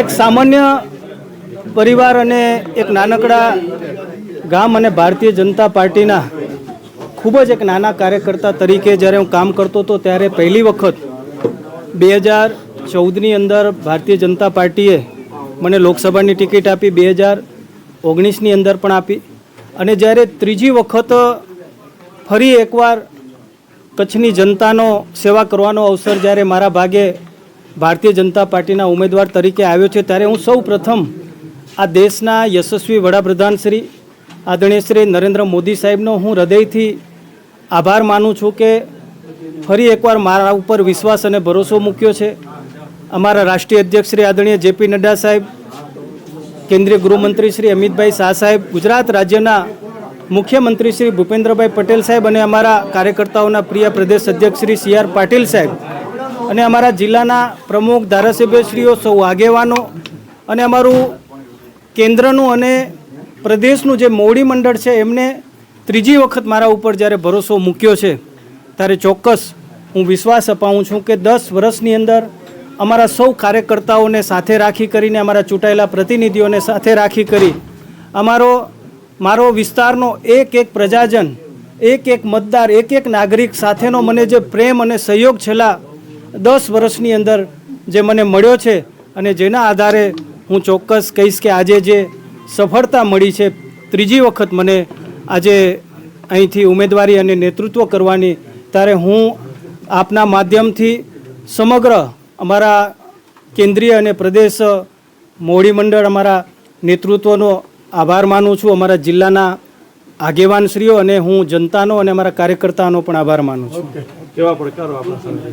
એક સામાન્ય પરિવાર અને એક નાનકડા ગામ અને ભારતીય જનતા પાર્ટીના ખૂબ જ એક નાના કાર્યકર્તા તરીકે જ્યારે હું કામ કરતો હતો ત્યારે પહેલી વખત બે હજાર ચૌદની અંદર ભારતીય જનતા પાર્ટીએ મને લોકસભાની ટિકિટ આપી, બે હજાર ઓગણીસની અંદર પણ આપી. અને જ્યારે ત્રીજી વખત ફરી એકવાર કચ્છની જનતાનો સેવા કરવાનો અવસર જ્યારે મારા ભાગે ભારતીય જનતા પાર્ટીના ઉમેદવાર તરીકે આવ્યો છે ત્યારે હું સૌ પ્રથમ આ દેશના યશસ્વી વડાપ્રધાન શ્રી આદરણીય શ્રી નરેન્દ્ર મોદી સાહેબનો હું હૃદયથી આભાર માનું છું કે ફરી એકવાર મારા ઉપર વિશ્વાસ અને ભરોસો મૂક્યો છે. અમારા રાષ્ટ્રીય અધ્યક્ષ શ્રી આદરણીય જેપી નડ્ડા સાહેબ, કેન્દ્રીય ગૃહમંત્રી શ્રી અમિતભાઈ શાહ સાહેબ, ગુજરાત રાજ્યના મુખ્યમંત્રી શ્રી ભૂપેન્દ્રભાઈ પટેલ સાહેબ અને અમારા કાર્યકર્તાઓના પ્રિય પ્રદેશ અધ્યક્ષ શ્રી સી આર પાટીલ સાહેબ અને અમારા જિલ્લાના પ્રમુખ ધારાસભ્યશ્રીઓ સૌ આગેવાનો અને અમારું કેન્દ્રનું અને પ્રદેશનું જે મોવડી મંડળ છે, એમને ત્રીજી વખત મારા ઉપર જ્યારે ભરોસો મૂક્યો છે, ત્યારે ચોક્કસ હું વિશ્વાસ અપાવું છું કે દસ વર્ષની અંદર અમારા સૌ કાર્યકર્તાઓને સાથે રાખી કરીને, અમારા ચૂંટાયેલા પ્રતિનિધિઓને સાથે રાખી કરી, અમારો, મારો વિસ્તારનો એક એક પ્રજાજન, એક એક મતદાર, એક એક નાગરિક સાથેનો મને જે પ્રેમ અને સહયોગ છેલ્લા દસ વર્ષની અંદર જે મને મળ્યો છે અને જેના આધારે હું ચોક્કસ કહીશ કે આજે જે સફળતા મળી છે, ત્રીજી વખત મને આજે અહીંથી ઉમેદવારી અને નેતૃત્વ કરવાની, ત્યારે હું આપના માધ્યમથી સમગ્ર અમારા કેન્દ્રીય અને પ્રદેશ મોવડી મંડળ અમારા નેતૃત્વનો આભાર માનું છું, અમારા જિલ્લાના આગેવાનશ્રીઓ અને હું જનતાનો અને અમારા કાર્યકર્તાનો પણ આભાર માનું છું. કેવા પડકારો આપણા